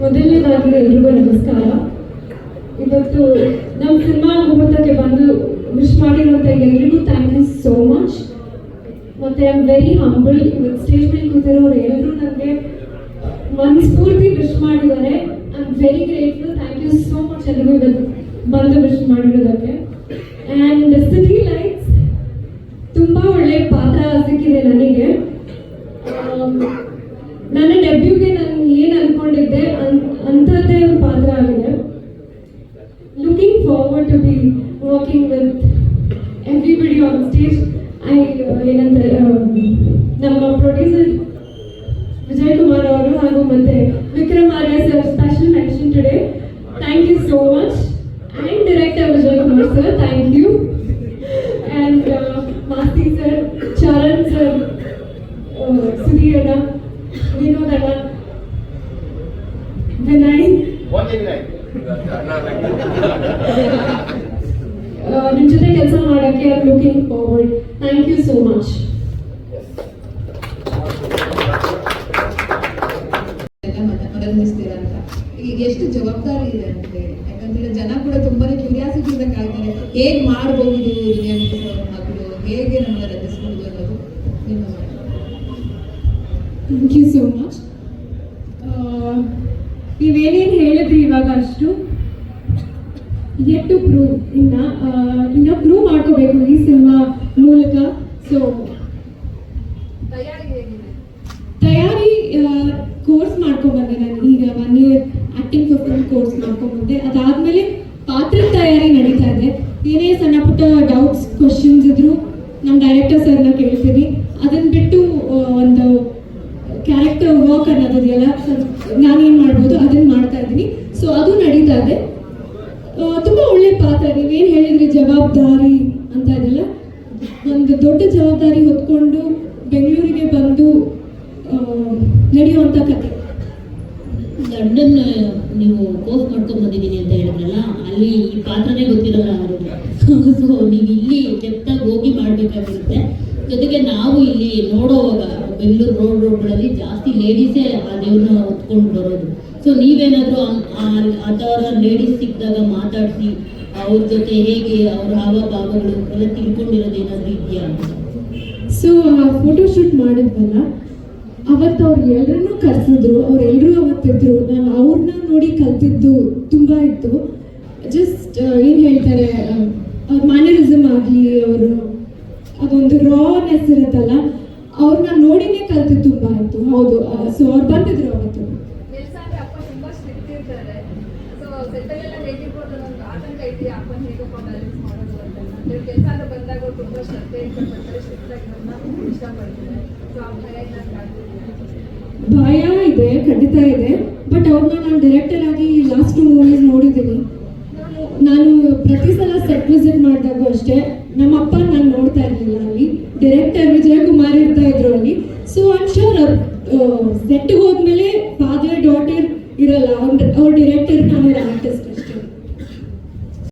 ಮೊದಲನೇದಾಗಿ ಎಲ್ರಿಗೂ ನಮಸ್ಕಾರ. ಇವತ್ತು ನಮ್ಮ ಸಿನಿಮಾ ಮುಹೂರ್ತಕ್ಕೆ ಬಂದು ವಿಶ್ ಮಾಡಿರುವಂತ ಎಲ್ರಿಗೂ ಥ್ಯಾಂಕ್ ಯು ಸೋ ಮಚ್ ಮತ್ತು ಐ ಆಮ್ ವೆರಿ ಹಂಬಲ್ ಇವತ್ತು ಸ್ಟೇಜ್ ಮೇಲೆ ಕೂತಿರೋರು ಎಲ್ಲರೂ ನನಗೆ ಮನಸ್ಫೂರ್ತಿ ವಿಶ್ ಮಾಡಿದ್ದಾರೆ. I am very grateful thank you so much ಎಲ್ರಿಗೂ ಇವತ್ತು ಬಂದು ವಿಶ್ ಮಾಡಿರೋದಕ್ಕೆ. ಆ್ಯಂಡ್ ಸಿಟಿ ಲೈಟ್ಸ್ ತುಂಬ ಒಳ್ಳೆಯ ಪಾತ್ರ ಸಿಕ್ಕಿದೆ ನನಗೆ. ಆಮ್, ನನ್ನ ಡೆಬ್ಯೂಗೆ ನಾನು ಏನು ಅನ್ಕೊಂಡಿದ್ದೆ ಅನ್ ಅಂಥದ್ದೇ ಪಾತ್ರ ಆಗಿದೆ. Looking forward to be working with everybody on stage I ಏನಂದ್ರೆ ಆಮ್, ನಮ್ಮ ಪ್ರೊಡ್ಯೂಸರ್ ವಿಜಯ್ ಕುಮಾರ್ ಅವರು ಹಾಗೂ ಮತ್ತೆ Vikram Arya sir special mention today thank you so much and director Vijay Kumar sir thank you and Masti sir Charan sir Sudhir Vinay ನಿಮ್ಮ ಜೊತೆ ಕೆಲಸ ಮಾಡಕ್ಕೆ I looking forward thank you so much ಅಂತ ಈಗ ಎಷ್ಟು ಜವಾಬ್ದಾರಿ ಇದೆ ಅಂತ ಯಾಕಂದ್ರೆ ಜನ ಕೂಡ ತುಂಬಾನೇ ಕ್ಯೂರಿಯಾಸಿಟಿ ಇಂದ ಕಾಯ್ತಾರೆ. ಹೇಗ್ ಮಾಡಬಹುದು ಮಕ್ಕಳು ಹೇಗೆ ನಮ್ಮ ರಂಜಿಸ್ಬಹುದು ಅನ್ನೋದು ನಿಮ್ಮ. ಥ್ಯಾಂಕ್ ಯು ಸೋ ಮಚ್ ನೀವೇನೇನು ಹೇಳಿದ್ರಿ ಇವಾಗ ಅಷ್ಟು? ಯೆಟ್ ಟು ಪ್ರೂವ್ ಇನ್ನ ಇನ್ನ ಪ್ರೂವ್ ಮಾಡ್ಕೋಬೇಕು ಈ ಸಿನಿಮಾ ಮೂಲಕ. ಸೊ ತಯಾರಿ ಕೋರ್ಸ್ ಮಾಡ್ಕೊಂಡ್ಬಂದೆ ನಾನು. ಈಗ one year acting fifteen course ಮಾಡ್ಕೊಂಡ್ಬಂದೆ ಅದಾದ್ಮೇಲೆ ಪಾತ್ರ ತಯಾರಿ ನಡೀತಾ ಇದೆ. ಏನೇ ಸಣ್ಣ ಪುಟ್ಟ ಡೌಟ್ಸ್ ಕ್ವಶನ್ಸ್ ಇದ್ರು ನಮ್ಮ ಡೈರೆಕ್ಟರ್ ಸರ್ನ ಕೇಳ್ತೀನಿ. ಅದನ್ನ ಬಿಟ್ಟು ಒಂದು ಕ್ಯಾರೆಕ್ಟರ್ ವರ್ಕ್ ಅನ್ನೋದಿದೆಯಲ್ಲ ನಾನೇನು ಮಾಡ್ಬೋದು ಅದನ್ನ ಮಾಡ್ತಾ ಇದ್ದೀನಿ ಸೊ ಅದು ನಡೀತಾ ಇದೆ ಆ, ತುಂಬಾ ಒಳ್ಳೆ ಪಾತ್ರ ನೀವೇನು ಹೇಳಿದ್ರಿ ಜವಾಬ್ದಾರಿ ಅಂತ ಇದೆಲ್ಲ ಒಂದು ದೊಡ್ಡ ಜವಾಬ್ದಾರಿ ಹೊತ್ಕೊಂಡು ಬೆಂಗಳೂರಿಗೆ ಬಂದು ನಡೆಯುವಂಥ ಕತೆ ಲಂಡನ್ ನೀವು ಕೋರ್ಸ್ ಮಾಡ್ಕೊಂಡು ಬಂದಿದ್ದೀನಿ ಅಂತ ಹೇಳಿದ್ರಲ್ಲ, ಅಲ್ಲಿ ಈ ಪಾತ್ರನೇ ಗೊತ್ತಿರಲ್ಲ ಅವರು ಸೊ ನೀವು ಇಲ್ಲಿ ಡೆಪ್ತಾಗಿ ಹೋಗಿ ಮಾಡಬೇಕಾಗಿರುತ್ತೆ. ಜೊತೆಗೆ ನಾವು ಇಲ್ಲಿ ನೋಡೋವಾಗ ಬೆಂಗಳೂರು ರೋಡ್ ರೋಡ್ಗಳಲ್ಲಿ ಜಾಸ್ತಿ ಲೇಡೀಸೇ ಆ ದೇವ್ರನ್ನ ಹೊತ್ಕೊಂಡು ಬರೋದು. ಸೊ ನೀವೇನಾದರೂ ಆ ಥರ ಲೇಡೀಸ್ ಸಿಕ್ಕಿದಾಗ ಮಾತಾಡಿಸಿ, ಅವ್ರ ಜೊತೆ ಹೇಗೆ, ಅವ್ರ ಹಾವಭಾವಗಳು ಎಲ್ಲ ತಿಳ್ಕೊಂಡಿರೋದು ಏನಾದರೂ ಇದೆಯಾ? ಸೊ ಫೋಟೋ ಶೂಟ್ ಮಾಡಿದ್ವಲ್ಲ, ಅವತ್ತು ಅವ್ರು ಎಲ್ಲರನ್ನೂ ಕರೆಸಿದ್ರು ಅವರೆಲ್ಲರೂ ಅವತ್ತಿದ್ರು ನಾನು ಅವ್ರನ್ನ ನೋಡಿ ಕಲ್ತಿದ್ದು ತುಂಬ ಇತ್ತು. ಜಸ್ಟ್ ಏನು ಹೇಳ್ತಾರೆ ಅವ್ರ ಮ್ಯಾನರಿಸಮ್ ಆಗಲಿ, ಅವರು ಅದೊಂದು ರಾನೆಸ್ ಇರುತ್ತಲ್ಲ ಅವ್ರನ್ನ ನೋಡಿನೇ ಕಲ್ತಿದ್ ತುಂಬಾ ಆಯ್ತು. ಹೌದು ಸೊ ಅವ್ರು ಬಂದಿದ್ರು ಅವತ್ತು. ಭಯ ಇದೆ ಖಂಡಿತ ಇದೆ. ಬಟ್ ಅವ್ರನ್ನ ನಾನು ಡೈರೆಕ್ಟರ್ ಆಗಿ ಲಾಸ್ಟ್ ಮೂವೀಸ್ ನೋಡಿದ್ದೀನಿ. ನಾನು ಪ್ರತಿ ಸಲ ಸೆಟ್ ವಿಸಿಟ್ ಮಾಡಿದಾಗ ಅಷ್ಟೇ ನಮ್ಮ ಅಪ್ಪ ನಾನು ನೋಡ್ತಾ ಇರಲಿಲ್ಲ ಅಲ್ಲಿ ಡೈರೆಕ್ಟರ್ ವಿಜಯ್ ಕುಮಾರ್ ಇರ್ತಾ ಇದ್ರು ಅಲ್ಲಿ ಸೊ ಐಮ್ ಶೋರ್ ಸೆಟ್ಗೆ ಹೋದ್ಮೇಲೆ ಫಾದರ್ ಡಾಟರ್ ಇರಲ್ಲ ಅವ್ರ ಅವ್ರ ಡೈರೆಕ್ಟರ್ ನಾನು ಆರ್ಟಿಸ್ಟ್